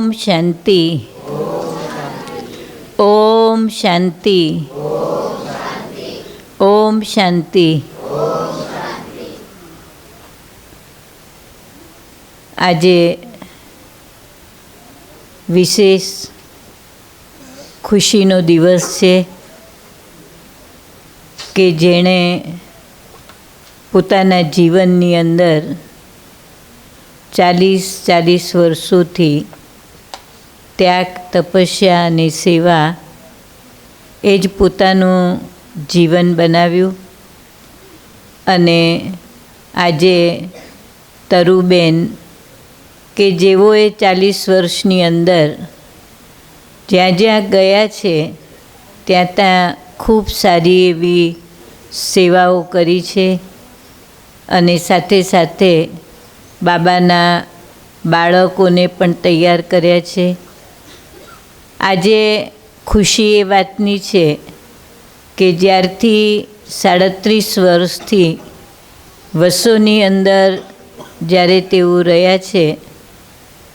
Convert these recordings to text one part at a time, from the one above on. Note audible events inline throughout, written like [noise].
ઓમ શાંતિ. ઓમ શાંતિ. ઓમ શાંતિ. આજે વિશેષ ખુશીનો દિવસ છે કે જેણે પોતાના જીવનની અંદર ચાલીસ ચાલીસ વર્ષોથી ત્યાગ, તપસ્યા અને સેવા એ જ પોતાનું જીવન બનાવ્યું. અને આજે તરુબેન, કે જેઓએ ચાલીસ વર્ષની અંદર જ્યાં જ્યાં ગયા છે, ત્યાં ત્યાં ખૂબ સારી એવી સેવાઓ કરી છે અને સાથે સાથે બાબાના બાળકોને પણ તૈયાર કર્યા છે. આજે ખુશી એ વાતની છે કે જ્યારથી સાડત્રીસ વર્ષથી વસોની અંદર જ્યારે તેઓ રહ્યા છે,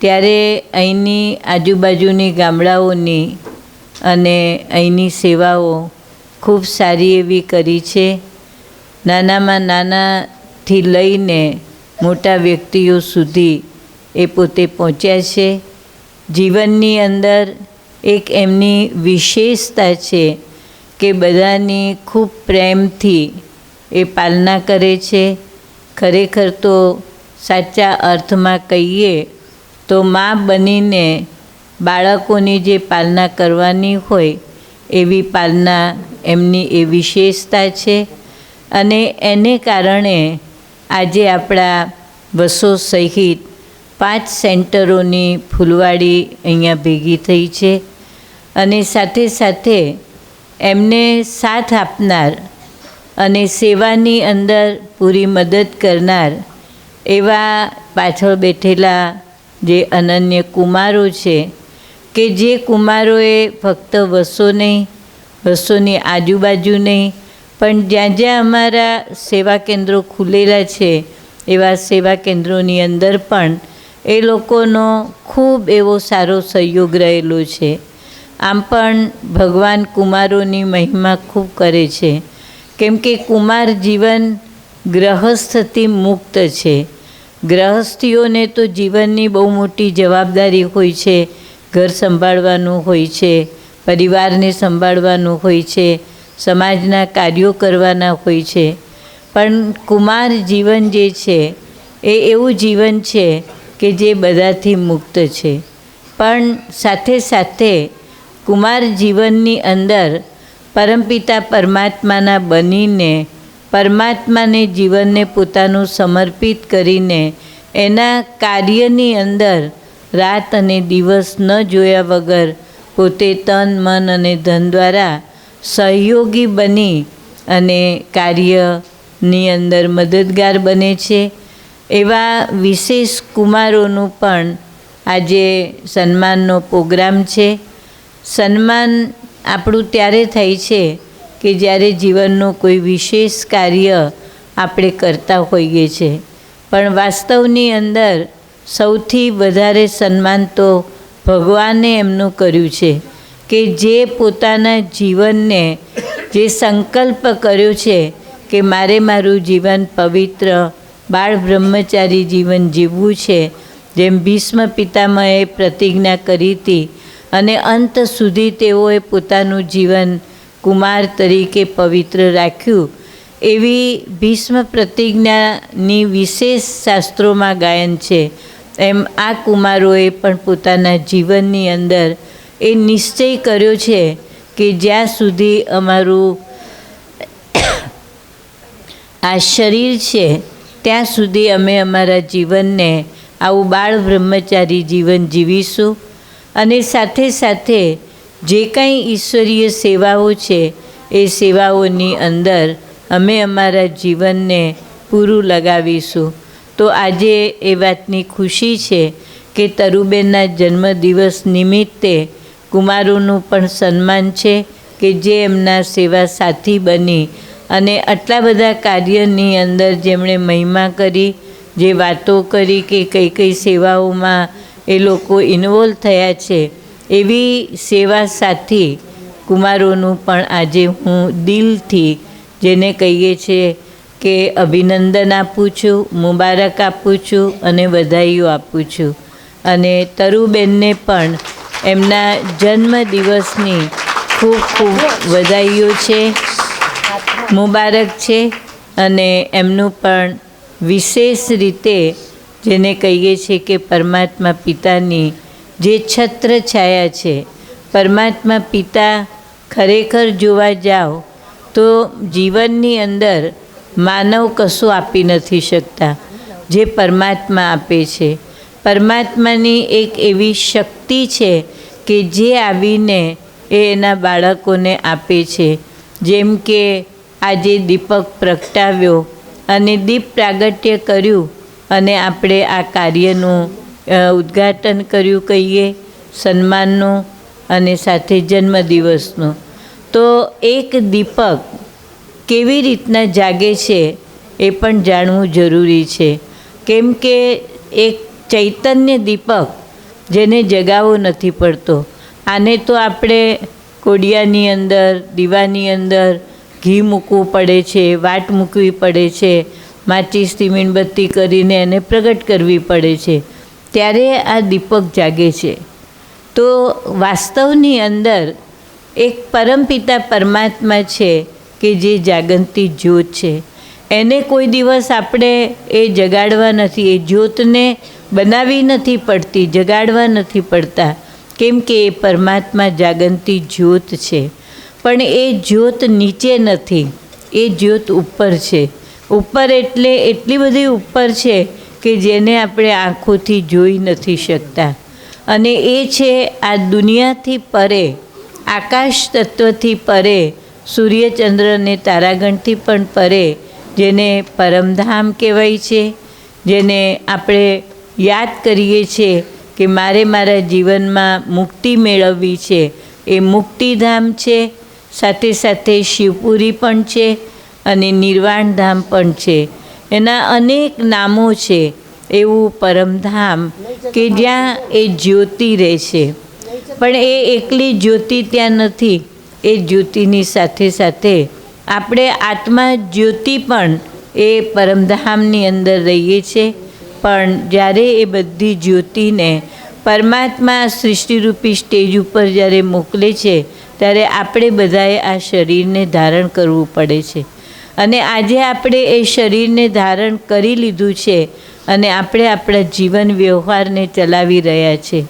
ત્યારે અહીંની આજુબાજુની ગામડાઓની અને અહીંની સેવાઓ ખૂબ સારી એવી કરી છે. નાનામાં નાનાથી લઈને મોટા વ્યક્તિઓ સુધી એ પોતે પહોંચ્યા છે. જીવનની અંદર એક એમની વિશેષતા છે કે બધાની ખૂબ પ્રેમથી એ પાલના કરે છે. ખરેખર તો સાચા અર્થમાં કહીએ તો મા બનીને બાળકોની જે પાલના કરવાની હોય એવી પાલના એમની એ વિશેષતા છે. અને એને કારણે આજે આપણા બસો સહિત પાંચ સેન્ટરોની ફૂલવાડી અહીંયા ભેગી થઈ છે. અને સાથે સાથે એમને સાથ આપનાર અને સેવાની અંદર પૂરી મદદ કરનાર એવા પાછળ બેઠેલા જે અનન્ય કુમારો છે કે જે કુમારોએ ફક્ત વસો નહીં, વસોની આજુબાજુ નહીં, પણ જ્યાં જ્યાં અમારા સેવા કેન્દ્રો ખુલેલા છે, એવા સેવા કેન્દ્રોની અંદર પણ એ લોકોનો ખૂબ એવો સારો સહયોગ રહેલો છે. આમ પણ ભગવાન કુમારોની મહિમા ખૂબ કરે છે. કેમ કે કુમાર જીવન ગ્રહસ્થથી મુક્ત છે. ગ્રહસ્થીઓને તો જીવનની બહુ મોટી જવાબદારી હોય છે. ઘર સંભાળવાનું હોય છે, પરિવારને સંભાળવાનું હોય છે, સમાજના કાર્યો કરવાના હોય છે. પણ કુમાર જીવન જે છે, એ એવું જીવન છે કે જે બધાથી મુક્ત છે. પણ સાથે સાથે કુમાર જીવનની અંદર પરમપિતા પરમાત્માના બનીને, પરમાત્માને જીવનને પોતાનું સમર્પિત કરીને એના કાર્યની અંદર રાત અને દિવસ ન જોયા વગર પોતે તન, મન અને ધન દ્વારા સહયોગી બની અને કાર્યની અંદર મદદગાર બને છે. એવા વિશેષ કુમારોનું પણ આજે સન્માનનો પ્રોગ્રામ છે. સન્માન આપણું ત્યારે થાય છે કે જ્યારે જીવનનું કોઈ વિશેષ કાર્ય આપણે કરતા હોઈએ છીએ પણ વાસ્તવની અંદર સૌથી વધારે સન્માન તો ભગવાને એમનું કર્યું છે કે જે પોતાના જીવનને જે સંકલ્પ કર્યો છે કે મારે મારું જીવન પવિત્ર, બાળ બ્રહ્મચારી જીવન જીવવું છે, જેમ ભીષ્મ પિતામહે પ્રતિજ્ઞા કરી હતી અને અંત સુધી તેઓએ પોતાનું જીવન કુમાર તરીકે પવિત્ર રાખ્યું. એવી ભીષ્મ પ્રતિજ્ઞાની વિશેષ શાસ્ત્રોમાં ગાયન છે. એમ આ કુમારોએ પણ પોતાના જીવનની અંદર એ નિશ્ચય કર્યો છે કે જ્યાં સુધી અમારું [coughs] આ શરીર છે, ત્યાં સુધી અમે અમારા જીવનને આવું બાળ બ્રહ્મચારી જીવન જીવીશું. અને સાથે સાથે જે કાંઈ ઈશ્વરીય સેવાઓ છે, એ સેવાઓની અંદર અમે અમારા જીવનને પૂરું લગાવીશું. તો આજે એ વાતની ખુશી છે કે તરુબેનના જન્મદિવસ નિમિત્તે કુમારોનું પણ સન્માન છે કે જે એમના સેવા સાથી બની અને આટલા બધા કાર્યની અંદર જેમણે મહિમા કરી, જે વાતો કરી કે કઈ કઈ સેવાઓમાં એ લોકો ઇન્વોલ્વ થયા છે. એવી સેવા સાથી કુમારોનું પણ આજે હું દિલથી જેને કહીએ છીએ કે અભિનંદન આપું છું, મુબારક આપું છું અને વધાઈઓ આપું છું. અને તરુબેનને પણ એમના જન્મદિવસની ખૂબ ખૂબ વધાઈઓ છે, મુબારક છે અને એમનું પણ વિશેષ રીતે જેને કહીએ છીએ કે પરમાત્મા પિતાની જે છત્ર છાયા છે, પરમાત્મા પિતા ખરેખર જોવા જાઓ તો જીવનની અંદર માનવ કશું આપી નથી શકતા, જે પરમાત્મા આપે છે. પરમાત્માની એક એવી શક્તિ છે કે જે આવીને એ એના બાળકોને આપે છે. જેમ કે આજે દીપક પ્રગટાવ્યો અને દીપ પ્રાગટ્ય કર્યું અને આપણે આ કાર્યનું ઉદ્ઘાટન કર્યું કહીએ સન્માનનું અને સાથે જન્મદિવસનું. તો એક દીપક કેવી રીતના જાગે છે એ પણ જાણવું જરૂરી છે. કેમ કે એક ચૈતન્ય દીપક જેને જગાવવો નથી પડતો. આને તો આપણે કોડિયાની અંદર, દીવાની અંદર ઘી મૂકવું પડે છે, વાટ મૂકવી પડે છે માચીસથી મીણબત્તી કરીને એને પ્રગટ કરવી પડે છે. ત્યારે આ દીપક જાગે છે. તો વાસ્તવની અંદર એક પરમપિતા પરમાત્મા છે કે જે જાગંતી જ્યોત છે. એને કોઈ દિવસ આપણે એ જગાડવા નથી, એ જ્યોતને બનાવી નથી પડતી, જગાડવા નથી પડતા, કેમ કે એ પરમાત્મા જાગંતી જ્યોત છે. પણ એ જ્યોત નીચે નથી, એ જ્યોત ઉપર છે. ઉપર એટલે એટલી બધી ઉપર છે કે જેને આપણે આંખોથી જોઈ નથી શકતા. અને એ છે આ દુનિયાથી પરે, આકાશ તત્વથી પરે સૂર્યચંદ્ર અને તારાગણથી પણ પરે, જેને પરમધામ કહેવાય છે, જેને આપણે યાદ કરીએ છીએ કે મારે મારા જીવનમાં મુક્તિ મેળવવી છે. એ મુક્તિધામ છે, સાથે સાથે શિવપુરી પણ છે અને નિર્વાણધામ પણ છે. એના અનેક નામો છે. એવું પરમધામ કે જ્યાં એ જ્યોતિ રહે છે. પણ એ એકલી જ્યોતિ ત્યાં નથી. એ જ્યોતિની સાથે સાથે આપણે આત્મા જ્યોતિ પણ એ પરમધામની અંદર રહીએ છીએ પણ જ્યારે એ બધી જ્યોતિને પરમાત્મા સૃષ્ટિરૂપી સ્ટેજ ઉપર જ્યારે મોકલે છે, ત્યારે આપણે બધાએ આ શરીરને ધારણ કરવું પડે છે. અને આજે આપણે એ શરીરને ધારણ કરી લીધું છે અને આપણે આપણા જીવન વ્યવહારને ચલાવી રહ્યા છે.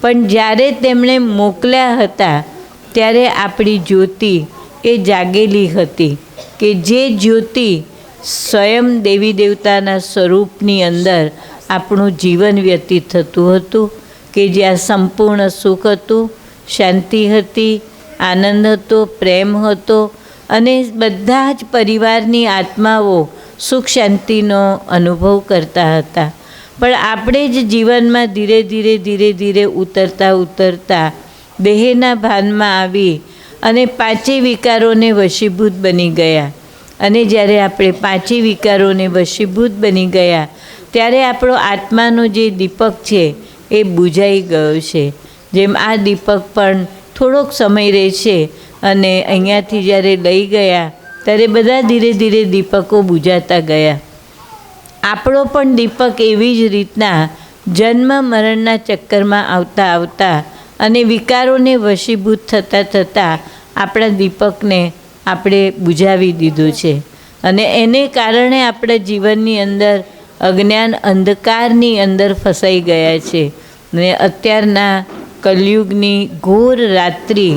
પણ જ્યારે તેમણે મોકલ્યા હતા, ત્યારે આપણી જ્યોતિ એ જાગેલી હતી કે જે જ્યોતિ સ્વયં દેવી દેવતાના સ્વરૂપની અંદર આપણું જીવન વ્યતીત થતું હતું, કે જ્યાં સંપૂર્ણ સુખ હતું, શાંતિ હતી, આનંદ હતો, પ્રેમ હતો અને બધા જ પરિવારની આત્માઓ સુખ શાંતિનો અનુભવ કરતા હતા. પણ આપણે જ જીવનમાં ધીરે ધીરે ધીરે ધીરે ઉતરતા ઉતરતા દેહના ભાનમાં આવી અને પાંચેય વિકારોને વશીભૂત બની ગયા. અને જ્યારે આપણે પાંચેય વિકારોને વશીભૂત બની ગયા, ત્યારે આપણો આત્માનો જે દીપક છે એ બુઝાઈ ગયો છે. જેમ આ દીપક પણ થોડોક સમય રહે છે અને અહીંયાથી જ્યારે લઈ ગયા, ત્યારે બધા ધીરે ધીરે દીપકો બુઝાતા ગયા. આપણો પણ દીપક એવી જ રીતના જન્મ મરણના ચક્કરમાં આવતા આવતા અને વિકારોને વશીભૂત થતાં થતાં આપણા દીપકને આપણે બુઝાવી દીધું છે. અને એને કારણે આપણા જીવનની અંદર અજ્ઞાન અંધકારની અંદર ફસાઈ ગયા છે. ને અત્યારના કલયુગની ઘોર રાત્રિ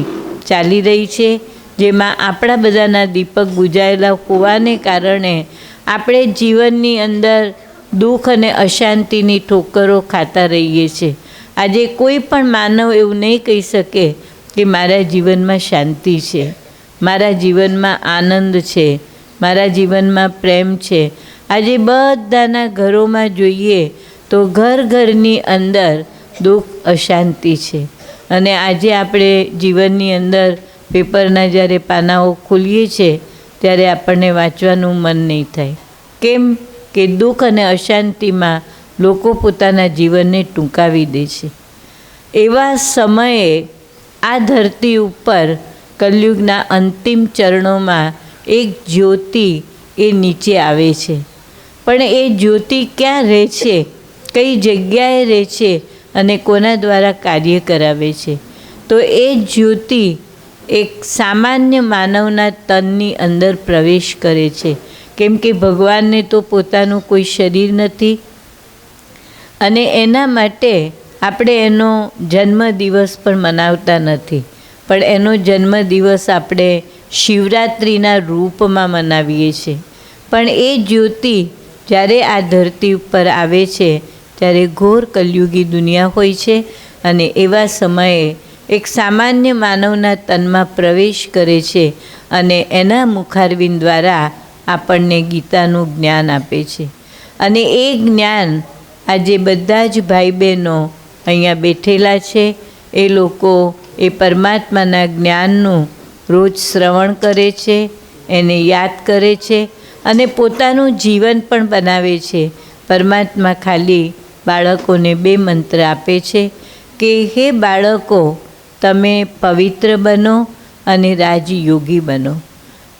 ચાલી રહી છે, જેમાં આપણા બધાના દીપક બુજાયેલા હોવાને કારણે આપણે જીવનની અંદર દુઃખ અને અશાંતિની ઠોકરો ખાતા રહીએ છીએ. આજે કોઈ પણ માનવ એવું નહીં કહી શકે કે મારા જીવનમાં શાંતિ છે. મારા જીવનમાં આનંદ છે. મારા જીવનમાં પ્રેમ છે. આજે બધાના ઘરોમાં જોઈએ તો ઘર ઘરની અંદર દુઃખ, અશાંતિ છે. અને આજે આપણે જીવનની અંદર પેપરના જ્યારે પાનાઓ ખોલીએ છીએ ત્યારે આપણને વાંચવાનું મન નહીં થાય. કેમ કે દુઃખ અને અશાંતિમાં લોકો પોતાના જીવનને ટૂંકાવી દે છે. એવા સમયે આ ધરતી ઉપર કલયુગના અંતિમ ચરણોમાં એક જ્યોતિ એ નીચે આવે છે. પણ એ જ્યોતિ ક્યાં રહે છે? કઈ જગ્યાએ રહે છે? અને કોના દ્વારા કાર્ય કરાવે છે. તો એ જ્યોતિ એક સામાન્ય માનવના તનની અંદર પ્રવેશ કરે છે. કેમ કે ભગવાનને તો પોતાનું કોઈ શરીર નથી. અને એના માટે આપણે એનો જન્મદિવસ પણ મનાવતા નથી. પણ એનો જન્મદિવસ આપણે શિવરાત્રિના રૂપમાં મનાવીએ છીએ. પણ એ જ્યોતિ જ્યારે આ ધરતી ઉપર આવે છે ત્યારે ઘોર કલયુગી દુનિયા હોય છે અને એવા સમયે એક સામાન્ય માનવના તનમાં પ્રવેશ કરે છે અને એના મુખારવિંદ દ્વારા આપણને ગીતાનું જ્ઞાન આપે છે. અને એ જ્ઞાન આજે બધા જ ભાઈ બહેનો અહીંયા બેઠેલા છે. એ લોકો એ પરમાત્માના જ્ઞાનનું રોજ શ્રવણ કરે છે, એને યાદ કરે છે અને પોતાનું જીવન પણ બનાવે છે. પરમાત્મા ખાલી બાળકોને બે મંત્ર આપે છે કે, હે બાળકો, તમે પવિત્ર બનો અને રાજયોગી બનો.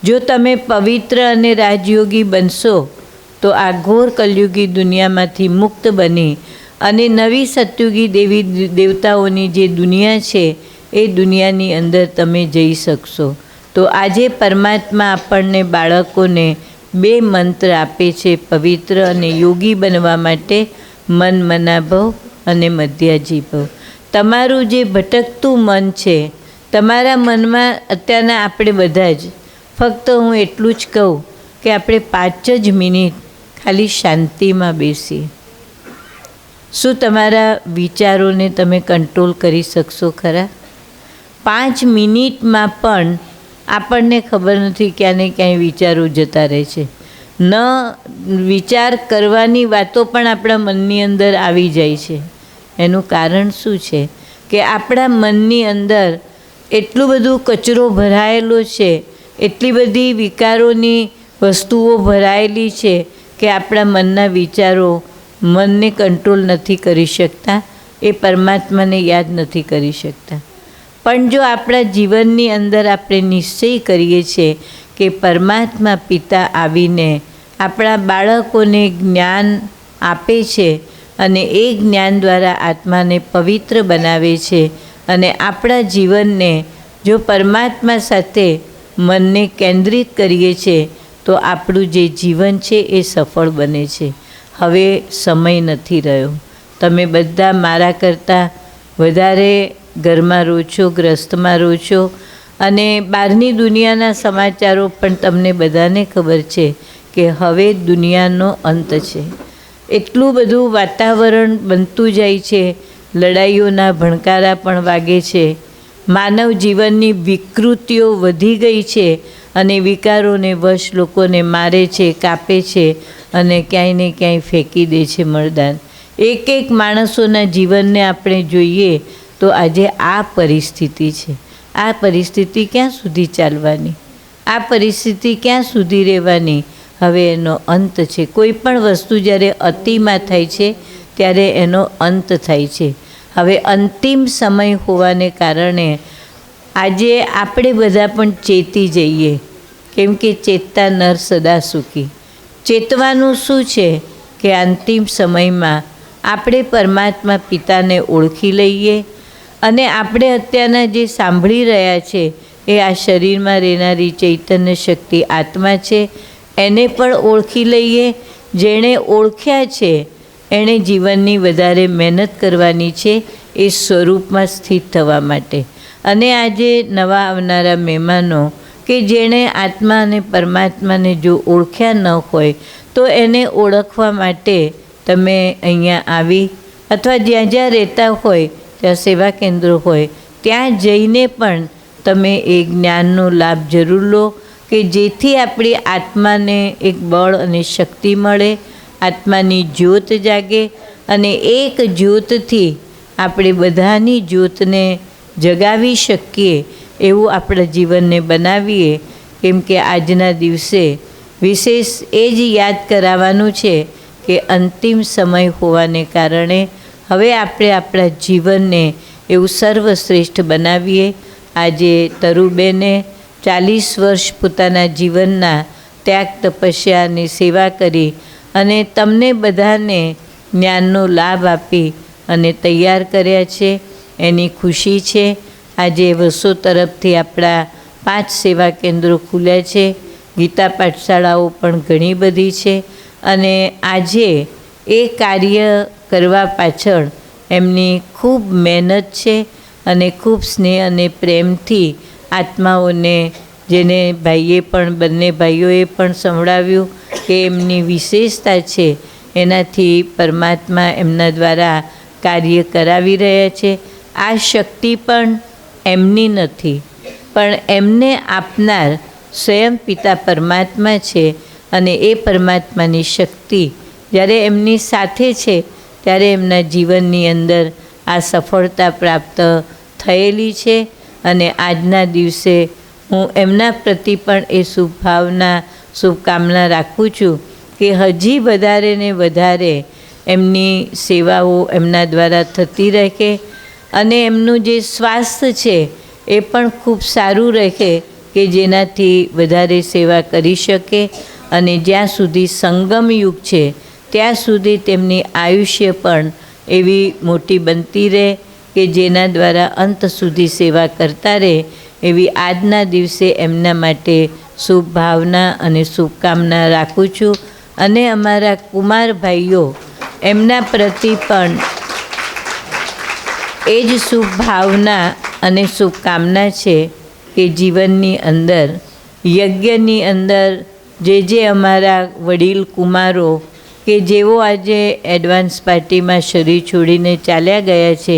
જો તમે પવિત્ર અને રાજયોગી બનશો, તો આ ઘોર કલયુગી દુનિયામાંથી મુક્ત બની અને નવી સત્યુગી દેવી દેવતાઓની જે દુનિયા છે, એ દુનિયાની અંદર તમે જઈ શકશો. તો આજે પરમાત્મા આપણને બાળકોને બે મંત્ર આપે છે, પવિત્ર અને યોગી બનવા માટે. મન મનાભવ અને મધ્યાજીભવ તમારું જે ભટકતું મન છે, તમારા મનમાં અત્યારના આપણે બધા જ, ફક્ત હું એટલું જ કહું કે આપણે પાંચ જ મિનિટ ખાલી શાંતિમાં બેસીએ. શું તમારા વિચારોને તમે કંટ્રોલ કરી શકશો ખરા? પાંચ મિનિટમાં પણ આપણને ખબર નથી ક્યાંને ક્યાંય વિચારો જતા રહે છે. ન વિચાર કરવાની વાતો પણ આપણા મનની અંદર આવી જાય છે. એનું કારણ શું છે? કે આપણા મનની અંદર એટલું બધું કચરો ભરાયેલો છે, એટલી બધી વિકારોની વસ્તુઓ ભરાયેલી છે કે આપણા મનના વિચારો મનને કંટ્રોલ નથી કરી શકતા, એ પરમાત્માને યાદ નથી કરી શકતા. પણ જો આપણા જીવનની અંદર આપણે નિશ્ચય કરીએ છીએ કે પરમાત્મા પિતા આવીને આપણા બાળકોને જ્ઞાન આપે છે અને એ જ્ઞાન દ્વારા આત્માને પવિત્ર બનાવે છે અને આપણા જીવનને જો પરમાત્મા સાથે મનને કેન્દ્રિત કરીએ છીએ તો આપણું જે જીવન છે એ સફળ બને છે. હવે સમય નથી રહ્યો. તમે બધા મારા કરતાં વધારે ઘરમાં રહો છો, ગ્રસ્તમાં રહો છો અને બહારની દુનિયાના સમાચારો પણ તમને બધાને ખબર છે કે હવે દુનિયાનો અંત છે. એટલું બધું વાતાવરણ બનતું જાય છે, લડાઈઓના ભણકારા પણ વાગે છે, માનવ જીવનની વિકૃતિઓ વધી ગઈ છે અને વિકારોને વશ લોકોને મારે છે, કાપે છે અને ક્યાંય ને ક્યાંય ફેંકી દે છે મરદાન. એક એક માણસોના જીવનને આપણે જોઈએ તો આજે આ પરિસ્થિતિ છે. આ પરિસ્થિતિ ક્યાં સુધી ચાલવાની? આ પરિસ્થિતિ ક્યાં સુધી રહેવાની? હવે એનો અંત છે. કોઈ પણ વસ્તુ જ્યારે અતિમાં થાય છે, ત્યારે એનો અંત થાય છે. હવે અંતિમ સમય હોવાને કારણે આજે આપણે બધા પણ ચેતી જઈએ. કેમ કે ચેતતા નર સદા સુખી. ચેતવાનું શું છે? કે અંતિમ સમયમાં આપણે પરમાત્મા પિતાને ઓળખી લઈએ અને આપણે અત્યારના જે સાંભળી રહ્યા છે, એ આ શરીરમાં રહેનારી ચૈતન્ય શક્તિ આત્મા છે. એને પણ ઓળખી લઈએ. જેણે ઓળખ્યા છે, એણે જીવનની વધારે મહેનત કરવાની છે, એ સ્વરૂપમાં સ્થિત થવા માટે. અને આજે નવા આવનારા મહેમાનો કે જેણે આત્મા અને પરમાત્માને જો ઓળખ્યા ન હોય, તો એને ઓળખવા માટે તમે અહીંયા આવી અથવા જ્યાં જ્યાં રહેતા હોય ત્યાં સેવા કેન્દ્રો હોય, ત્યાં જઈને પણ તમે એ જ્ઞાનનો લાભ જરૂર લો કે જેથી આપણી આત્માને એક બળ અને શક્તિ મળે, આત્માની જ્યોત જાગે અને એક જ્યોતથી આપણે બધાની જ્યોતને જગાવી શકીએ એવું આપણા જીવનને બનાવીએ. કેમ કે આજના દિવસે વિશેષ એ જ યાદ કરાવવાનું છે કે અંતિમ સમય હોવાને કારણે હવે આપણે આપણા જીવનને એવું સર્વશ્રેષ્ઠ બનાવીએ. આજે તરુબેને ચાલીસ વર્ષ પોતાના જીવનના ત્યાગ તપસ્યાની સેવા કરી અને તમને બધાને જ્ઞાનનો લાભ આપી અને તૈયાર કર્યા છે. એની ખુશી છે. આજે વસો તરફથી આપણા પાંચ સેવા કેન્દ્રો ખુલ્યા છે. ગીતા પાઠશાળાઓ પણ ઘણી બધી છે. અને આજે એ કાર્ય કરવા પાછળ એમની ખૂબ મહેનત છે અને ખૂબ સ્નેહ અને પ્રેમથી આત્માઓને જેને ભાઈએ પણ, બંને ભાઈઓએ પણ સંભળાવ્યું કે એમની વિશેષતા છે, એનાથી પરમાત્મા એમના દ્વારા કાર્ય કરાવી રહ્યા છે. આ શક્તિ પણ એમની નથી, પણ એમને આપનાર સ્વયં પિતા પરમાત્મા છે અને એ પરમાત્માની શક્તિ જ્યારે એમની સાથે છે ત્યારે એમના જીવનની અંદર આ સફળતા પ્રાપ્ત થયેલી છે અને આજના દિવસે હું એમના પ્રતિ પણ એ શુભભાવના, શુભકામના રાખું છું કે હજી વધારે ને વધારે એમની સેવાઓ એમના દ્વારા થતી રહે અને એમનું જે સ્વાસ્થ્ય છે એ પણ ખૂબ સારું રહે કે જેનાથી વધારે સેવા કરી શકે અને જ્યાં સુધી સંગમ યુગ છે ત્યાં સુધી તેમની આયુષ્ય પણ એવી મોટી બનતી રહે કે જેના દ્વારા અંત સુધી સેવા કરતા રહે એવી આજના દિવસે એમના માટે શુભ ભાવના અને શુભકામના રાખું છું. અને અમારા કુમાર ભાઈઓ, એમના પ્રતિ પણ એ જ શુભ ભાવના અને શુભકામના છે કે જીવનની અંદર, યજ્ઞની અંદર જે જે અમારા વડીલ કુમારો કે જેઓ આજે એડવાન્સ પાર્ટીમાં શરીર છોડીને ચાલ્યા ગયા છે,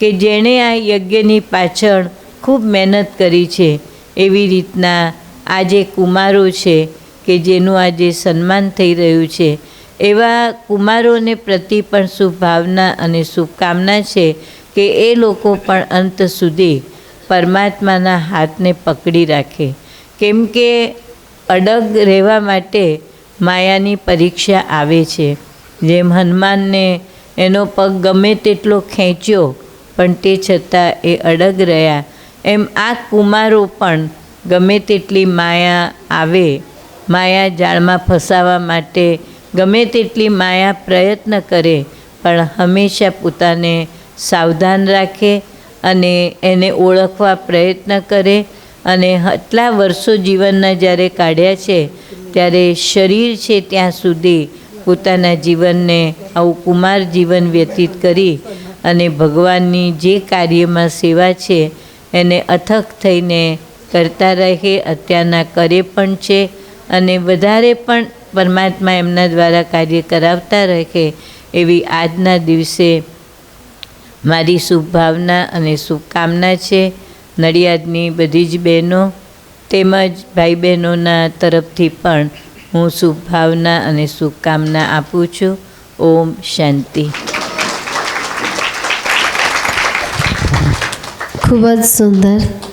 કે જેણે આ યજ્ઞની પાછળ ખૂબ મહેનત કરી છે, એવી રીતના આ જે કુમારો છે, કે જેનું આજે સન્માન થઈ રહ્યું છે. એવા કુમારોને પ્રતિ પણ શુભભાવના અને શુભકામના છે કે એ લોકો પણ અંત સુધી પરમાત્માના હાથને પકડી રાખે. કેમ કે અડગ રહેવા માટે માયાની પરીક્ષા આવે છે. જેમ હનુમાનને એનો પગ ગમે તેટલો ખેંચ્યો, પણ તે છતાં એ અડગ રહ્યા. એમ આ કુમારો પણ ગમે તેટલી માયા આવે, માયા જાળમાં ફસાવા માટે ગમે તેટલી માયા પ્રયત્ન કરે, પણ હંમેશા પોતાને સાવધાન રાખે અને એને ઓળખવા પ્રયત્ન કરે અને આટલા વર્ષો જીવનના જ્યારે કાઢ્યા છે, ત્યારે શરીર છે ત્યાં સુધી પોતાના જીવનને આવું કુમાર જીવન વ્યતીત કરી અને ભગવાનની જે કાર્યમાં સેવા છે, એને અથક થઈને કરતા રહે, અત્યારના કરે પણ છે અને વધારે પણ પરમાત્મા એમના દ્વારા કાર્ય કરાવતા રહે એવી આજના દિવસે મારી શુભભાવના અને શુભકામના છે. નડિયાદની બધી જ બહેનો તેમજ ભાઈ બહેનોના તરફથી પણ હું શુભભાવના અને શુભકામના આપું છું. ઓમ શાંતિ. ખૂબ જ સુંદર.